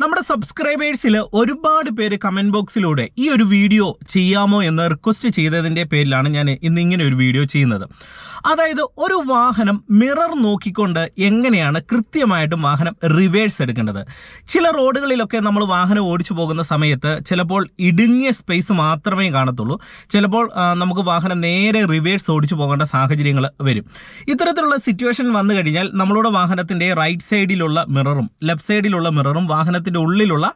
നമ്മുടെ സബ്സ്ക്രൈബേഴ്സിൽ ഒരുപാട് പേര് കമന്റ് ബോക്സിലൂടെ ഈ ഒരു വീഡിയോ ചെയ്യാമോ എന്ന് റിക്വസ്റ്റ് ചെയ്തതിന്റെ പേരിലാണ് ഞാൻ ഇന്ന് ഇങ്ങനെ ഒരു വീഡിയോ ചെയ്യുന്നത്. അതായത് ഒരു വാഹനം മിറർ നോക്കിക്കൊണ്ട് എങ്ങനെയാണ് കൃത്യമായിട്ടും വാഹനം റിവേഴ്സ് എടുക്കേണ്ടത്? ചില റോഡുകളിലൊക്കെ നമ്മൾ വാഹനം ഓടിച്ചു പോകുന്ന സമയത്ത് ചിലപ്പോൾ ഇടുങ്ങിയ സ്പേസ് മാത്രമേ കാണത്തുള്ളൂ. ചിലപ്പോൾ നമുക്ക് വാഹനം നേരെ റിവേഴ്സ് ഓടിച്ചു പോകേണ്ട സാഹചര്യങ്ങൾ വരും. ഇത്തരത്തിലുള്ള സിറ്റുവേഷൻ വന്നു കഴിഞ്ഞാൽ നമ്മളുടെ വാഹനത്തിന്റെ റൈറ്റ് സൈഡിലുള്ള മിററും ലെഫ്റ്റ് സൈഡിലുള്ള മിററും വാഹനത്തിന്റെ ഉള്ളിലുള്ള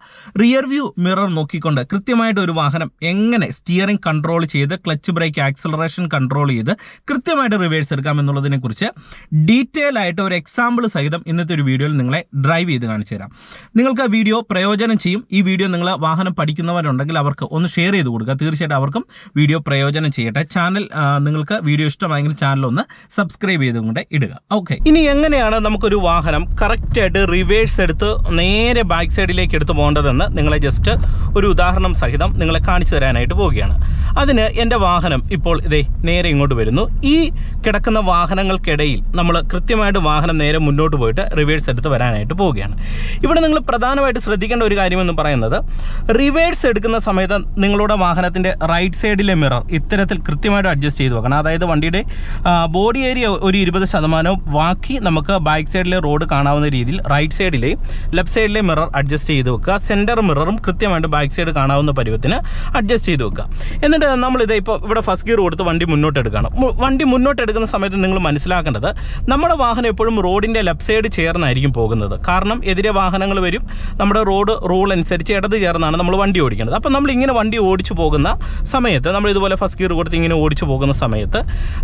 റിയർ വ്യൂ മിറർ നോക്കിക്കൊണ്ട് കൃത്യമായിട്ട് ഒരു വാഹനം എങ്ങനെ സ്റ്റിയറിംഗ് കൺട്രോൾ ചെയ്ത് ക്ലച്ച് ബ്രേക്ക് ആക്സലറേഷൻ കൺട്രോൾ ചെയ്ത് കൃത്യമായിട്ട് റിവേഴ്സ് എടുക്കാം എന്നുള്ളതിനെക്കുറിച്ച് ഡീറ്റെയിൽ ആയിട്ട് ഒരു എക്സാമ്പിൾ സഹിതം ഇന്നത്തെ ഒരു വീഡിയോയിൽ നിങ്ങളെ ഡ്രൈവ് ചെയ്ത് കാണിച്ചു തരാം. നിങ്ങൾക്ക് ആ വീഡിയോ പ്രയോജനം ചെയ്യും. ഈ വീഡിയോ നിങ്ങൾ വാഹനം പഠിക്കുന്നവരുണ്ടെങ്കിൽ അവർക്ക് ഒന്ന് ഷെയർ ചെയ്ത് കൊടുക്കുക. തീർച്ചയായിട്ടും അവർക്കും വീഡിയോ പ്രയോജനം ചെയ്യട്ടെ. ചാനൽ നിങ്ങൾക്ക് വീഡിയോ ഇഷ്ടമായെങ്കിൽ ചാനൽ ഒന്ന് സബ്സ്ക്രൈബ് ചെയ്തുകൊണ്ട് ഇടുക. ഓക്കെ ഇനി എങ്ങനെയാണ് നമുക്കൊരു വാഹനം കറക്റ്റായിട്ട് റിവേഴ്സ് എടുത്ത് നേരെ ബാക്ക് സൈഡിലേക്ക് എടുത്ത് പോകേണ്ടതെന്ന് നിങ്ങളെ ജസ്റ്റ് ഒരു ഉദാഹരണം സഹിതം നിങ്ങളെ കാണിച്ചു തരാനായിട്ട് പോവുകയാണ്. അതിന് എന്റെ വാഹനം ഇപ്പോൾ ഇതേ നേരെ ഇങ്ങോട്ട് വരുന്നു. ഈ കിടക്കുന്ന വാഹനങ്ങൾക്കിടയിൽ നമ്മൾ കൃത്യമായിട്ട് വാഹനം നേരെ മുന്നോട്ട് പോയിട്ട് റിവേഴ്സ് എടുത്ത് വരാനായിട്ട് പോവുകയാണ്. ഇവിടെ നിങ്ങൾ പ്രധാനമായിട്ട് ശ്രദ്ധിക്കേണ്ട ഒരു കാര്യമെന്ന് പറയുന്നത് റിവേഴ്സ് എടുക്കുന്ന സമയത്ത് നിങ്ങളുടെ വാഹനത്തിന്റെ റൈറ്റ് സൈഡിലെ മിറർ ഇത്തരത്തിൽ കൃത്യമായിട്ട് അഡ്ജസ്റ്റ് ചെയ്ത് വെക്കണം. അതായത് വണ്ടിയുടെ ബോഡി ഏരിയ ഒരു ഇരുപത് ശതമാനവും ബാക്കി നമുക്ക് ബാക്ക് സൈഡിലെ റോഡ് കാണാവുന്ന രീതിയിൽ റൈറ്റ് സൈഡിലെ ലെഫ്റ്റ് സൈഡിലെ മിറർ അഡ്ജസ്റ്റ് ചെയ്ത് വെക്കുക. സെന്റർ മിററും കൃത്യമായിട്ട് ബാക്ക് സൈഡ് കാണാവുന്ന പരുവത്തിന് അഡ്ജസ്റ്റ് ചെയ്ത് വെക്കുക. എന്നിട്ട് നമ്മളിത് ഇപ്പോൾ ഇവിടെ ഫസ്റ്റ് ഗിയർ കൊടുത്ത് വണ്ടി മുന്നോട്ട് എടുക്കുകയാണ് വണ്ടി മുന്നോട്ട് എടുക്കുന്ന സമയത്ത് നിങ്ങൾ മനസ്സിലാക്കേണ്ടത് നമ്മുടെ വാഹനം എപ്പോഴും റോഡിന്റെ ലെഫ്റ്റ് സൈഡ് ചേർന്നായിരിക്കും പോകുന്നത്. കാരണം എതിരെ വാഹനങ്ങൾ വരും നമ്മുടെ റോഡ് റൂൾ അനുസരിച്ച് ഇടത് ചേർന്നാണ് നമ്മൾ വണ്ടി ഓടിക്കുന്നത്. അപ്പോൾ നമ്മൾ ഇങ്ങനെ വണ്ടി ഓടിച്ചു പോകുന്ന സമയത്ത് നമ്മൾ ഇതുപോലെ ഫസ്റ്റ് ഗിയർ കൊടുത്ത് ഇങ്ങനെ ഓടിച്ചു പോകുന്ന സമയത്ത്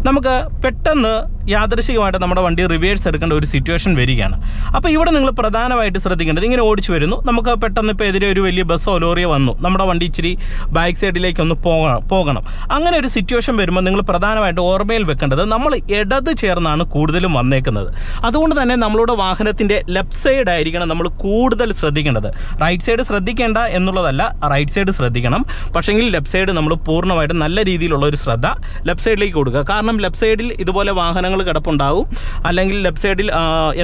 നമുക്ക് പെട്ടെന്ന് യാദൃശികമായിട്ട് നമ്മുടെ വണ്ടി റിവേഴ്സ് എടുക്കേണ്ട ഒരു സിറ്റുവേഷൻ വരികയാണ്. അപ്പോൾ ഇവിടെ നിങ്ങൾ പ്രധാനമായിട്ട് ശ്രദ്ധിക്കേണ്ടത് ഇങ്ങനെ ഓടിച്ചു വരുന്നു. നമുക്ക് പെട്ടെന്ന് ഇപ്പോൾ എതിരെ ഒരു വലിയ ബസ്സോ ലോറിയോ വന്നു. നമ്മുടെ വണ്ടി ഇച്ചിരി ബാക്ക് സൈഡിലേക്ക് ഒന്ന് പോകണം. പോകണം. അങ്ങനെ ഒരു സിറ്റുവേഷൻ വരുമ്പോൾ നിങ്ങൾ പ്രധാനമായിട്ട് ഓർമ്മയിൽ വെക്കേണ്ടത് നമ്മൾ ഇടത് ചേർന്നാണ് കൂടുതലും വന്നേക്കുന്നത്. അതുകൊണ്ട് തന്നെ നമ്മളുടെ വാഹനത്തിന്റെ ലെഫ്റ്റ് സൈഡ് ആയിരിക്കണം നമ്മൾ കൂടുതൽ ശ്രദ്ധിക്കേണ്ടത്. റൈറ്റ് സൈഡ് ശ്രദ്ധിക്കേണ്ട എന്നുള്ളതല്ല റൈറ്റ് സൈഡ് ശ്രദ്ധിക്കണം. പക്ഷേങ്കിൽ ലെഫ്റ്റ് സൈഡ് നമ്മൾ പൂർണമായിട്ടും നല്ല രീതിയിലുള്ള ഒരു ശ്രദ്ധ ലെഫ്റ്റ് സൈഡിലേക്ക് കൊടുക്കുക. കാരണം ലെഫ്റ്റ് സൈഡിൽ ഇതുപോലെ വാഹനങ്ങൾ കിടപ്പുണ്ടാവും. അല്ലെങ്കിൽ ലെഫ്റ്റ് സൈഡിൽ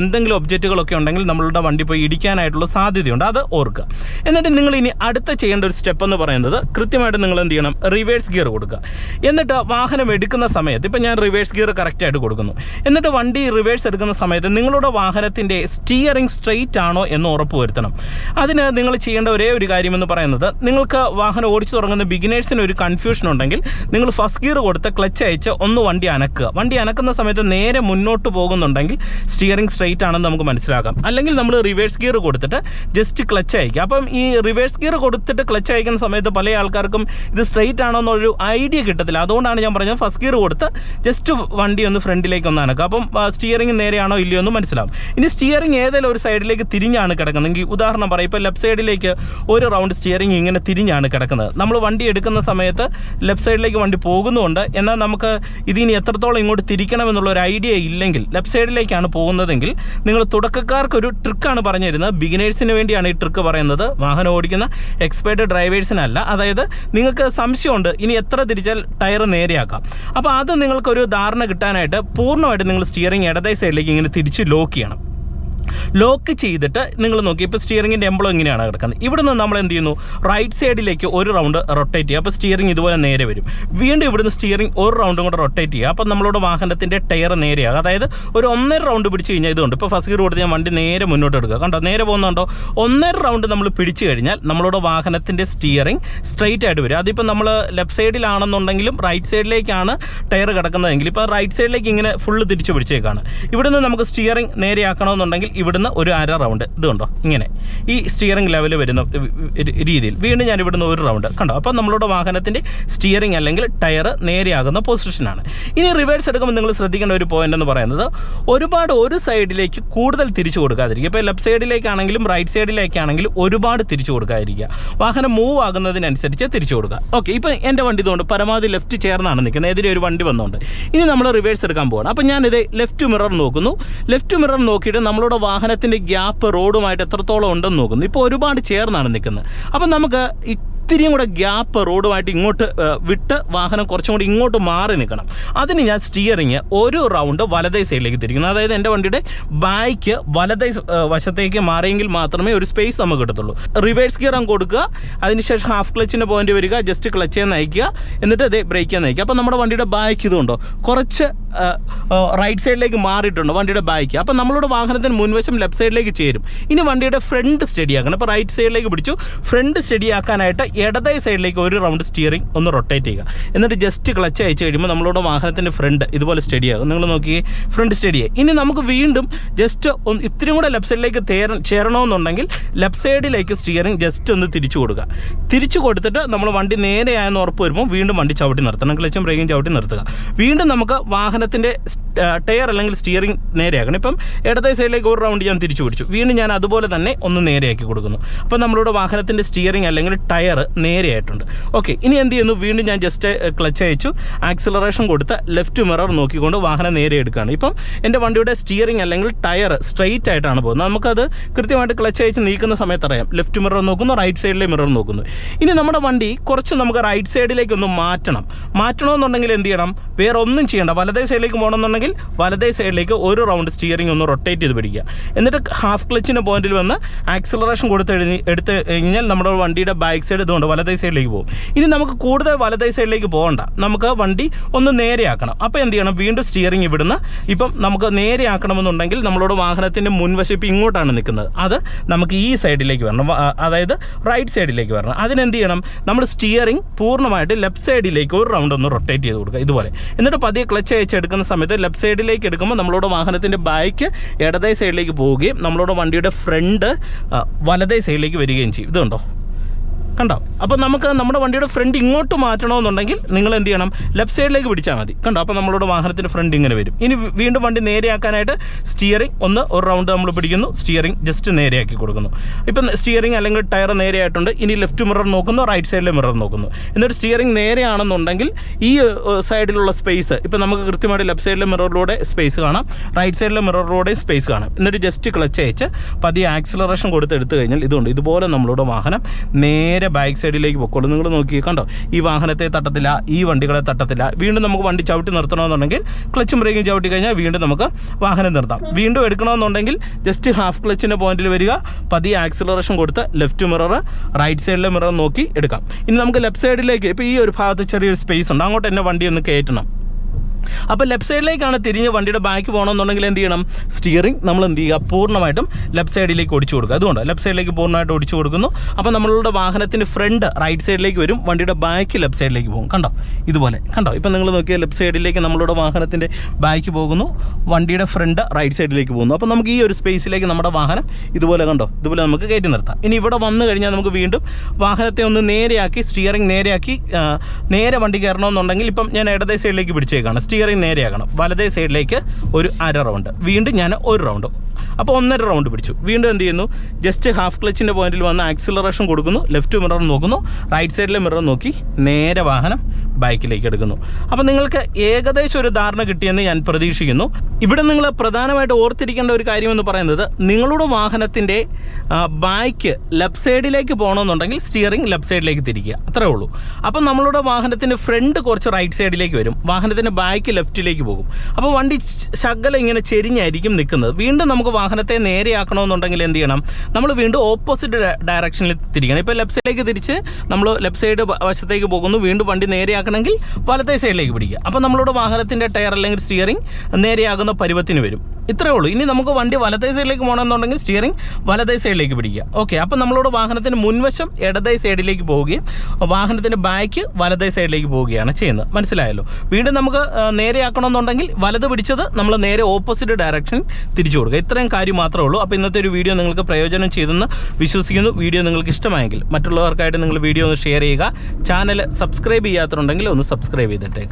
എന്തെങ്കിലും ഒബ്ജക്റ്റുകളൊക്കെ ഉണ്ടെങ്കിൽ നമ്മളുടെ വണ്ടി പോയി ഇടിക്കാനായിട്ടുള്ള സാധ്യതയുണ്ട്. അത് ഓർക്കുക. എന്നിട്ട് നിങ്ങൾ ഇനി അടുത്ത ചെയ്യേണ്ട ഒരു സ്റ്റെപ്പ് എന്ന് പറയുന്നത് കൃത്യമായിട്ട് നിങ്ങൾ എന്ത് ചെയ്യണം റിവേഴ്സ് ഗിയർ കൊടുക്കുക. എന്നിട്ട് വാഹനം എടുക്കുന്ന സമയത്ത് ഇപ്പം ഞാൻ റിവേഴ്സ് ഗിയർ കറക്റ്റായിട്ട് കൊടുക്കുന്നു. എന്നിട്ട് വണ്ടി റിവേഴ്സ് എടുക്കുന്ന സമയത്ത് നിങ്ങളുടെ വാഹനത്തിന്റെ സ്റ്റിയറിംഗ് സ്ട്രെയിറ്റ് ആണോ എന്ന് ഉറപ്പ് വരുത്തണം. അതിന് നിങ്ങൾ ചെയ്യേണ്ട ഒരേ ഒരു കാര്യമെന്ന് പറയുന്നത് നിങ്ങൾക്ക് വാഹനം ഓടിച്ചു തുടങ്ങുന്ന ബിഗിനേഴ്സിന് ഒരു കൺഫ്യൂഷൻ ഉണ്ടെങ്കിൽ നിങ്ങൾ ഫസ്റ്റ് ഗിയർ കൊടുത്ത് ക്ലച്ച് അയച്ച് ഒന്ന് വണ്ടി അനക്കുക. വണ്ടി അനക്കുന്ന സമയത്ത് നേരെ മുന്നോട്ട് പോകുന്നുണ്ടെങ്കിൽ സ്റ്റിയറിംഗ് സ്ട്രെയിറ്റ് ആണെന്ന് നമുക്ക് മനസ്സിലാക്കാം. അല്ലെങ്കിൽ നമ്മൾ റിവേഴ്സ് ഗിയർ കൊടുത്തിട്ട് ജസ്റ്റ് ക്ലച്ച് അയക്കുക. അപ്പം ഈ റിവേഴ്സ് ഗിയർ കൊടുത്തിട്ട് ക്ലച്ച് അയക്കുന്ന സമയത്ത് പല ആൾക്കാർക്കും ഇത് സ്ട്രെയിറ്റ് ആണോ എന്നൊരു ഐഡിയ കിട്ടത്തില്ല. അതുകൊണ്ടാണ് ഞാൻ പറഞ്ഞത് ഫസ്റ്റ് ഗിയർ കൊടുത്ത് ജസ്റ്റ് വണ്ടി ഒന്ന് ഫ്രണ്ടിലേക്ക് ഒന്ന് അനക്കുക. അപ്പം സ്റ്റിയറിംഗ് നേരെയാണോ ഇല്ലയോ എന്ന് മനസ്സിലാവും. ഇനി സ്റ്റിയറിംഗ് ഏതെങ്കിലും ഒരു സൈഡിലേക്ക് തിരിഞ്ഞാണ് കിടക്കുന്നതെങ്കിൽ ഉദാഹരണം പറയാം ഇപ്പോൾ ലെഫ്റ്റ് സൈഡിലേക്ക് ഒരു റൗണ്ട് സ്റ്റിയറിംഗ് ഇങ്ങനെ തിരിഞ്ഞാണ് കിടക്കുന്നത്. നമ്മൾ വണ്ടി എടുക്കുന്ന സമയത്ത് ലെഫ്റ്റ് സൈഡിലേക്ക് വണ്ടി പോകുന്നുണ്ട്. എന്നാൽ നമുക്ക് ഇതിനി എത്രത്തോളം ഇങ്ങോട്ട് തിരിക്കണം എന്നുള്ള ഒരു ഐഡിയ ഇല്ലെങ്കിൽ ലെഫ്റ്റ് സൈഡിലേക്കാണ് പോകുന്നതെങ്കിൽ നിങ്ങൾ തുടക്കക്കാർക്കൊരു ട്രിക്കാണ് പറഞ്ഞു തരുന്നത് ബിഗിനേഴ്സിന് വേണ്ടിയാണ് ഈ ട്രിക്ക് പറയുന്നത്. വാഹനം ഓടിക്കുന്ന എക്സ്പേർട്ട് ഡ്രൈവേഴ്സിനല്ല അതായത് നിങ്ങൾക്ക് സംശയമുണ്ട് ഇനി എത്ര തിരിച്ചാൽ ടയർ നേരെയാക്കാം. അപ്പോൾ അത് നിങ്ങൾക്കൊരു ധാരണ കിട്ടാനായിട്ട് പൂർണമായിട്ട് നിങ്ങൾ സ്റ്റിയറിംഗ് ഇടതേ സൈഡിലേക്ക് ഇങ്ങനെ തിരിച്ച് ലോക്ക് ചെയ്യണം. ലോക്ക് ചെയ്തിട്ട് നിങ്ങൾ നോക്കി. ഇപ്പോൾ സ്റ്റിയറിങ്ങിന്റെ എംബ്ലം ഇങ്ങനെയാണ് കിടക്കുന്നത്. ഇവിടുന്ന് നമ്മൾ എന്ത് ചെയ്യുന്നു? റൈറ്റ് സൈഡിലേക്ക് ഒരു റൗണ്ട് റൊട്ടേറ്റ് ചെയ്യുക. അപ്പോൾ സ്റ്റിയറിംഗ് ഇതുപോലെ നേരെ വരും. വീണ്ടും ഇവിടുന്ന് സ്റ്റിയറിംഗ് ഒരു റൗണ്ടും കൂടെ റൊട്ടേറ്റ് ചെയ്യുക. അപ്പോൾ നമ്മളുടെ വാഹനത്തിന്റെ ടയർ നേരെയാകും അതായത് ഒരു ഒന്നര റൗണ്ട് പിടിച്ച് കഴിഞ്ഞാൽ ഇതുണ്ട്. ഇപ്പോൾ ഫസ്റ്റ് ഗിയർ കൊടുത്ത് ഞാൻ വണ്ടി നേരെ മുന്നോട്ട് എടുക്കുക. കണ്ടോ? നേരെ പോകുന്നുണ്ടോ? ഒന്നര റൗണ്ട് നമ്മൾ പിടിച്ചു കഴിഞ്ഞാൽ നമ്മളുടെ വാഹനത്തിന്റെ സ്റ്റിയറിംഗ് സ്ട്രെയിറ്റ് ആയിട്ട് വരും. അതിപ്പോൾ നമ്മൾ ലെഫ്റ്റ് സൈഡിലാണെന്നുണ്ടെങ്കിലും റൈറ്റ് സൈഡിലേക്കാണ് ടയർ കിടക്കുന്നതെങ്കിൽ ഇപ്പോൾ റൈറ്റ് സൈഡിലേക്ക് ഇങ്ങനെ ഫുള്ള് തിരിച്ചു പിടിച്ചേക്കാണ്. ഇവിടുന്ന് നമുക്ക് സ്റ്റിയറിംഗ് നേരെയാക്കണമെന്നുണ്ടെങ്കിൽ ഇവിടുന്ന് ഒരു അര റൗണ്ട് ഇത് കണ്ടോ? ഇങ്ങനെ. ഈ സ്റ്റിയറിംഗ് ലെവൽ വരുന്ന രീതിയിൽ വീണ്ടും ഞാൻ ഇവിടുന്ന് ഒരു റൗണ്ട് കണ്ടോ? അപ്പോൾ നമ്മളുടെ വാഹനത്തിന്റെ സ്റ്റിയറിംഗ് അല്ലെങ്കിൽ ടയർ നേരെയാകുന്ന പൊസിഷനാണ് ഇനി റിവേഴ്സ് എടുക്കുമ്പോൾ നിങ്ങൾ ശ്രദ്ധിക്കേണ്ട ഒരു പോയിന്റ് എന്ന് പറയുന്നത് ഒരുപാട് ഒരു സൈഡിലേക്ക് കൂടുതൽ തിരിച്ചു കൊടുക്കാതിരിക്കുക. ഇപ്പോൾ ലെഫ്റ്റ് സൈഡിലേക്കാണെങ്കിലും റൈറ്റ് സൈഡിലേക്കാണെങ്കിലും ഒരുപാട് തിരിച്ചു കൊടുക്കാതിരിക്കുക. വാഹനം മൂവ് ആകുന്നതിനനുസരിച്ച് തിരിച്ചു കൊടുക്കുക. ഓക്കെ ഇപ്പോൾ എന്റെ വണ്ടി ഇതുകൊണ്ട് പരമാവധി ലെഫ്റ്റ് ചേർന്നാണ് നിൽക്കുന്നത്. എതിരെ ഒരു വണ്ടി വന്നുകൊണ്ട് ഇനി നമ്മൾ റിവേഴ്സ് എടുക്കാൻ പോകണം അപ്പോൾ ഞാനിത് ലെഫ്റ്റ് മിറർ നോക്കുന്നു. ലെഫ്റ്റ് മിറർ നോക്കിയിട്ട് നമ്മളുടെ വാഹനത്തിന്റെ ഗ്യാപ്പ് റോഡുമായിട്ട് എത്രത്തോളം ഉണ്ടെന്ന് നോക്കുന്നു. ഇപ്പോൾ ഒരുപാട് ചേർന്നാണ് നിൽക്കുന്നത്. അപ്പം നമുക്ക് ഇത്തിരി ഇത്തിരിയും കൂടെ ഗ്യാപ്പ് റോഡുമായിട്ട് ഇങ്ങോട്ട് വിട്ട് വാഹനം കുറച്ചും കൂടി ഇങ്ങോട്ട് മാറി നിൽക്കണം. അതിന് ഞാൻ സ്റ്റിയറിങ് ഒരു റൗണ്ട് വലതേ സൈഡിലേക്ക് തിരിക്കുന്നു. അതായത് എന്റെ വണ്ടിയുടെ ബാക്ക് വലതേ വശത്തേക്ക് മാറിയെങ്കിൽ മാത്രമേ ഒരു സ്പേസ് നമുക്ക് കിട്ടത്തുള്ളൂ. റിവേഴ്സ് ഗിയർ അങ്ങ് കൊടുക്കുക. അതിനുശേഷം ഹാഫ് ക്ലച്ചിന്റെ പോയിന്റ് വരിക. ജസ്റ്റ് ക്ലച്ചേ നയിക്കുക എന്നിട്ട് അതേ ബ്രേക്ക് നയിക്കുക അപ്പോൾ നമ്മുടെ വണ്ടിയുടെ ബാക്ക് ഇതുണ്ടോ കുറച്ച് റൈറ്റ് സൈഡിലേക്ക് മാറിയിട്ടുണ്ട് വണ്ടിയുടെ ബാക്ക് അപ്പോൾ നമ്മളുടെ വാഹനത്തിന് മുൻവശം ലെഫ്റ്റ് സൈഡിലേക്ക് ചേരും. ഇനി വണ്ടിയുടെ ഫ്രണ്ട് സ്റ്റഡി ആക്കണം. അപ്പോൾ റൈറ്റ് സൈഡിലേക്ക് പിടിച്ചു. ഫ്രണ്ട് സ്റ്റഡി ആക്കാനായിട്ട് ഇടതേ സൈഡിലേക്ക് ഒരു റൗണ്ട് സ്റ്റിയറിംഗ് ഒന്ന് റൊട്ടേറ്റ് ചെയ്യുക. എന്നിട്ട് ജസ്റ്റ് ക്ലച്ച് അയച്ച് കഴിയുമ്പോൾ നമ്മളുടെ വാഹനത്തിന്റെ ഫ്രണ്ട് ഇതുപോലെ സ്റ്റഡി ആകും. നിങ്ങൾ നോക്കി ഫ്രണ്ട് സ്റ്റഡി ആയി. ഇനി നമുക്ക് വീണ്ടും ജസ്റ്റ് ഒന്ന് ഇത്രയും കൂടെ ലെഫ്റ്റ് സൈഡിലേക്ക് തേര ചേരണമെന്നുണ്ടെങ്കിൽ ലെഫ്റ്റ് സൈഡിലേക്ക് സ്റ്റിയറിംഗ് ജസ്റ്റ് ഒന്ന് തിരിച്ചു കൊടുക്കുക. തിരിച്ചു കൊടുത്തിട്ട് നമ്മൾ വണ്ടി നേരെയായെന്ന് ഉറപ്പ് വരുമ്പോൾ വീണ്ടും വണ്ടി ചവിട്ടി നിർത്തണം ക്ലച്ചും ബ്രേക്കും ചവിട്ടി നിർത്തുക. വീണ്ടും നമുക്ക് വാഹനത്തിന്റെ ടയർ അല്ലെങ്കിൽ സ്റ്റിയറിംഗ് നേരെയാക്കണം ഇപ്പം ഇടത്തെ സൈഡിലേക്ക് ഒരു റൗണ്ട് ഞാൻ തിരിച്ചു പിടിച്ചു. വീണ്ടും ഞാൻ അതുപോലെ തന്നെ ഒന്ന് നേരെയാക്കി കൊടുക്കുന്നു. അപ്പം നമ്മളുടെ വാഹനത്തിന്റെ സ്റ്റിയറിംഗ് അല്ലെങ്കിൽ ടയർ നേരെയായിട്ടുണ്ട്. ഓക്കെ ഇനി എന്ത് ചെയ്യുന്നു? വീണ്ടും ഞാൻ ജസ്റ്റ് ക്ലച്ച് അയച്ചു. ആക്സിലറേഷൻ കൊടുത്ത ലെഫ്റ്റ് മിറർ നോക്കിക്കൊണ്ട് വാഹനം നേരെ എടുക്കുകയാണ്. ഇപ്പം എന്റെ വണ്ടിയുടെ സ്റ്റിയറിംഗ് അല്ലെങ്കിൽ ടയർ സ്ട്രെയിറ്റ് ആയിട്ടാണ് പോകുന്നത്. നമുക്കത് കൃത്യമായിട്ട് ക്ലച്ച് അയച്ച് നീക്കുന്ന സമയത്ത് അറിയാം. ലെഫ്റ്റ് മിറർ നോക്കുന്നു റൈറ്റ് സൈഡിലെ മിറർ നോക്കുന്നു. ഇനി നമ്മുടെ വണ്ടി കുറച്ച് നമുക്ക് റൈറ്റ് സൈഡിലേക്ക് ഒന്ന് മാറ്റണം. മാറ്റണമെന്നുണ്ടെങ്കിൽ എന്ത് ചെയ്യണം? വേറെ ഒന്നും ചെയ്യേണ്ട. വലതേ സൈഡിലേക്ക് പോകണമെന്നുണ്ടെങ്കിൽ വലതേ സൈഡിലേക്ക് ഒരു റൗണ്ട് സ്റ്റിയറിംഗ് ഒന്ന് റൊട്ടേറ്റ് ചെയ്ത് പിടിക്കുക. എന്നിട്ട് ഹാഫ് ക്ലച്ചിന്റെ പോയിന്റിൽ വന്ന് ആക്സിലറേഷൻ കൊടുത്ത് എടുത്ത് കഴിഞ്ഞാൽ നമ്മുടെ വണ്ടിയുടെ ബാക്ക് സൈഡ് ഇതുകൊണ്ട് വലതേ സൈഡിലേക്ക് പോകും. ഇനി നമുക്ക് കൂടുതൽ വലതേ സൈഡിലേക്ക് പോകണ്ട. നമുക്ക് വണ്ടി ഒന്ന് നേരെയാക്കണം. അപ്പോൾ എന്ത് ചെയ്യണം? വീണ്ടും സ്റ്റിയറിംഗ് ഇവിടുന്ന് ഇപ്പം നമുക്ക് നേരെയാക്കണമെന്നുണ്ടെങ്കിൽ നമ്മളോട് വാഹനത്തിന്റെ മുൻവശം ഇങ്ങോട്ടാണ് നിൽക്കുന്നത്. അത് നമുക്ക് ഈ സൈഡിലേക്ക് വരണം. അതായത് റൈറ്റ് സൈഡിലേക്ക് വരണം. അതിനെന്ത് ചെയ്യണം? നമ്മൾ സ്റ്റിയറിംഗ് പൂർണമായിട്ട് ലെഫ്റ്റ് സൈഡിലേക്ക് ഒരു റൗണ്ട് ഒന്ന് റൊട്ടേറ്റ് ചെയ്ത് കൊടുക്കുക. ഇതുപോലെ. എന്നിട്ട് പതിയെ ക്ലച്ച് അയച്ച് എടുക്കുന്ന സമയത്ത് ലെഫ്റ്റ് സൈഡിലേക്ക് എടുക്കുമ്പോൾ നമ്മളോട് വാഹനത്തിന്റെ ബൈക്ക് ഇടതേ സൈഡിലേക്ക് പോവുകയും നമ്മളോട് വണ്ടിയുടെ ഫ്രണ്ട് വലതേ സൈഡിലേക്ക് വരികയും ചെയ്യും. ഇതുണ്ടോ? കണ്ടോ? അപ്പോൾ നമുക്ക് നമ്മുടെ വണ്ടിയുടെ ഫ്രണ്ട് ഇങ്ങോട്ട് മാറ്റണമെന്നുണ്ടെങ്കിൽ നിങ്ങൾ എന്ത് ചെയ്യണം? ലെഫ്റ്റ് സൈഡിലേക്ക് പിടിച്ചാൽ മതി. കണ്ടോ? അപ്പോൾ നമ്മളുടെ വാഹനത്തിന്റെ ഫ്രണ്ട് ഇങ്ങനെ വരും. ഇനി വീണ്ടും വണ്ടി നേരെയാക്കാനായിട്ട് സ്റ്റിയറിംഗ് ഒന്ന് ഒരു റൗണ്ട് നമ്മൾ പിടിക്കുന്നു. സ്റ്റിയറിംഗ് ജസ്റ്റ് നേരെയാക്കി കൊടുക്കുന്നു. ഇപ്പം സ്റ്റിയറിംഗ് അല്ലെങ്കിൽ ടയർ നേരെയായിട്ടുണ്ട്. ഇനി ലെഫ്റ്റ് മിറർ നോക്കുന്നു റൈറ്റ് സൈഡിലെ മിറർ നോക്കുന്നു. എന്നിട്ട് സ്റ്റിയറിംഗ് നേരെയാണെന്നുണ്ടെങ്കിൽ ഈ സൈഡിലുള്ള സ്പേസ് ഇപ്പം നമുക്ക് കൃത്യമായിട്ട് ലെഫ്റ്റ് സൈഡിലെ മിററിലൂടെ സ്പേസ് കാണാം. റൈറ്റ് സൈഡിലെ മിററിലൂടെ സ്പേസ് കാണാം. എന്നിട്ട് ജസ്റ്റ് ക്ലച്ച് അയച്ച് പതിയെ ആക്സിലറേഷൻ കൊടുത്ത് എടുത്തു കഴിഞ്ഞാൽ ഇതുകൊണ്ട് ഇതുപോലെ നമ്മളുടെ വാഹനം നേരെ ബാക്ക് സൈഡിലേക്ക് പൊക്കോളൂ. നിങ്ങൾ നോക്കി കണ്ടോ? ഈ വാഹനത്തെ തട്ടത്തില്ല ഈ വണ്ടികളെ തട്ടത്തില്ല. വീണ്ടും നമുക്ക് വണ്ടി ചവിട്ടി നിർത്തണമെന്നുണ്ടെങ്കിൽ ക്ലച്ചും ബ്രേക്കും ചവിട്ടി കഴിഞ്ഞാൽ വീണ്ടും നമുക്ക് വാഹനം നിർത്താം. വീണ്ടും എടുക്കണമെന്നുണ്ടെങ്കിൽ ജസ്റ്റ് ഹാഫ് ക്ലച്ചിന്റെ പോയിന്റിൽ വരിക പതിയെ ആക്സിലറേഷൻ കൊടുത്ത് ലെഫ്റ്റ് മിറർ റൈറ്റ് സൈഡിലെ മിറർ നോക്കി എടുക്കാം. ഇനി നമുക്ക് ലെഫ്റ്റ് സൈഡിലേക്ക് ഇപ്പോൾ ഈ ഒരു ഭാഗത്ത് ചെറിയൊരു സ്പേസ് ഉണ്ട്. അങ്ങോട്ട് എന്റെ വണ്ടി ഒന്ന് കയറ്റണം. അപ്പോൾ ലെഫ്റ്റ് സൈഡിലേക്കാണ് തിരിഞ്ഞ് വണ്ടിയുടെ ബാക്ക് പോകണമെന്നുണ്ടെങ്കിൽ എന്ത് ചെയ്യണം? സ്റ്റിയറിംഗ് നമ്മൾ എന്ത് ചെയ്യുക? പൂർണമായിട്ടും ലെഫ്റ്റ് സൈഡിലേക്ക് ഒടിച്ചു കൊടുക്കുക. അതുകൊണ്ട് ലെഫ്റ്റ് സൈഡിലേക്ക് പൂർണമായിട്ട് ഒടിച്ചു കൊടുക്കുന്നു. അപ്പോൾ നമ്മളുടെ വാഹനത്തിന്റെ ഫ്രണ്ട് റൈറ്റ് സൈഡിലേക്ക് വരും. വണ്ടിയുടെ ബാക്ക് ലെഫ്റ്റ് സൈഡിലേക്ക് പോകും. കണ്ടോ? ഇതുപോലെ. കണ്ടോ? ഇപ്പം നിങ്ങൾ നോക്കിയാൽ ലെഫ്റ്റ് സൈഡിലേക്ക് നമ്മളുടെ വാഹനത്തിന്റെ ബാക്ക് പോകുന്നു. വണ്ടിയുടെ ഫ്രണ്ട് റൈറ്റ് സൈഡിലേക്ക് പോകുന്നു. അപ്പോൾ നമുക്ക് ഈ ഒരു സ്പേസിലേക്ക് നമ്മുടെ വാഹനം ഇതുപോലെ കണ്ടോ? ഇതുപോലെ നമുക്ക് കയറ്റി നിർത്താം. ഇനി ഇവിടെ വന്നു കഴിഞ്ഞാൽ നമുക്ക് വീണ്ടും വാഹനത്തെ ഒന്ന് നേരെയാക്കി സ്റ്റിയറിംഗ് നേരെയാക്കി നേരെ വണ്ടി കയറണമെന്നുണ്ടെങ്കിൽ ഇപ്പം ഞാൻ ഇടതേ സൈഡിലേക്ക് പിടിച്ചേക്കാണ്. സ്റ്റിയറിംഗ് നേരെയാകണം. വലതേ സൈഡിലേക്ക് ഒരു അര റൗണ്ട് വീണ്ടും ഞാൻ ഒരു റൗണ്ട് അപ്പോൾ ഒന്നര റൗണ്ട് പിടിച്ചു. വീണ്ടും എന്ത് ചെയ്യുന്നു? ജസ്റ്റ് ഹാഫ് ക്ലച്ചിന്റെ പോയിന്റിൽ വന്ന് ആക്സിലറേഷൻ കൊടുക്കുന്നു. ലെഫ്റ്റ് മിറർ നോക്കുന്നു. റൈറ്റ് സൈഡിലെ മിറർ നോക്കി. നേരെ വാഹനം ബൈക്കിലേക്ക് എടുക്കുന്നു. അപ്പോൾ നിങ്ങൾക്ക് ഏകദേശം ഒരു ധാരണ കിട്ടിയെന്ന് ഞാൻ പ്രതീക്ഷിക്കുന്നു. ഇവിടെ നിങ്ങൾ പ്രധാനമായിട്ട് ഓർത്തിരിക്കേണ്ട ഒരു കാര്യമെന്ന് പറയുന്നത് നിങ്ങളുടെ വാഹനത്തിന്റെ ബൈക്ക് ലെഫ്റ്റ് സൈഡിലേക്ക് പോകണമെന്നുണ്ടെങ്കിൽ സ്റ്റിയറിംഗ് ലെഫ്റ്റ് സൈഡിലേക്ക് തിരിക്കുക. അത്രേ ഉള്ളൂ. അപ്പം നമ്മളുടെ വാഹനത്തിന്റെ ഫ്രണ്ട് കുറച്ച് റൈറ്റ് സൈഡിലേക്ക് വരും. വാഹനത്തിന്റെ ബാക്ക് ലെഫ്റ്റിലേക്ക് പോകും. അപ്പോൾ വണ്ടി ശകലം ഇങ്ങനെ ചെരിഞ്ഞായിരിക്കും നിൽക്കുന്നത്. വീണ്ടും നമുക്ക് വാഹനത്തെ നേരെയാക്കണമെന്നുണ്ടെങ്കിൽ എന്ത് ചെയ്യണം? നമ്മൾ വീണ്ടും ഓപ്പോസിറ്റ് ഡയറക്ഷനിൽ തിരിക്കണം. ഇപ്പോൾ ലെഫ്റ്റ് സൈഡിലേക്ക് തിരിച്ച് നമ്മൾ ലെഫ്റ്റ് സൈഡ് വശത്തേക്ക് പോകുന്നു. വീണ്ടും വണ്ടി നേരെയാക്കണമെങ്കിൽ വലത്തെ സൈഡിലേക്ക് പിടിക്കുക. അപ്പോൾ നമ്മളുടെ വാഹനത്തിന്റെ ടയർ അല്ലെങ്കിൽ സ്റ്റിയറിംഗ് നേരെയാകുന്ന പരുവത്തിന് വരും. ഇത്രയേ ഉള്ളൂ. ഇനി നമുക്ക് വണ്ടി വലത്തെ സൈഡിലേക്ക് പോകണമെന്നുണ്ടെങ്കിൽ സ്റ്റിയറിംഗ് വലത്തെ സൈഡിലേക്ക് പിടിക്കുക. ഓക്കെ അപ്പോൾ നമ്മളോട് വാഹനത്തിന്റെ മുൻവശം ഇടതേ സൈഡിലേക്ക് പോവുകയും വാഹനത്തിന്റെ ബാക്ക് വലതേ സൈഡിലേക്ക് പോവുകയാണ് ചെയ്യുന്നത്. മനസ്സിലായല്ലോ? വീണ്ടും നമുക്ക് നേരെയാക്കണമെന്നുണ്ടെങ്കിൽ വലത് പിടിച്ചത് നമ്മൾ നേരെ ഓപ്പോസിറ്റ് ഡയറക്ഷൻ തിരിച്ചു കൊടുക്കുക. ഇത്രയും കാര്യം മാത്രമേ ഉള്ളൂ. അപ്പോൾ ഇന്നത്തെ ഒരു വീഡിയോ നിങ്ങൾക്ക് പ്രയോജനം ചെയ്തെന്ന് വിശ്വസിക്കുന്നു. വീഡിയോ നിങ്ങൾക്ക് ഇഷ്ടമായെങ്കിൽ മറ്റുള്ളവർക്കായിട്ട് നിങ്ങൾ വീഡിയോ ഒന്ന് ഷെയർ ചെയ്യുക. ചാനൽ സബ്സ്ക്രൈബ് ചെയ്യാത്തതുണ്ടെങ്കിൽ ഒന്ന് സബ്സ്ക്രൈബ് ചെയ്തിട്ടേക്ക്.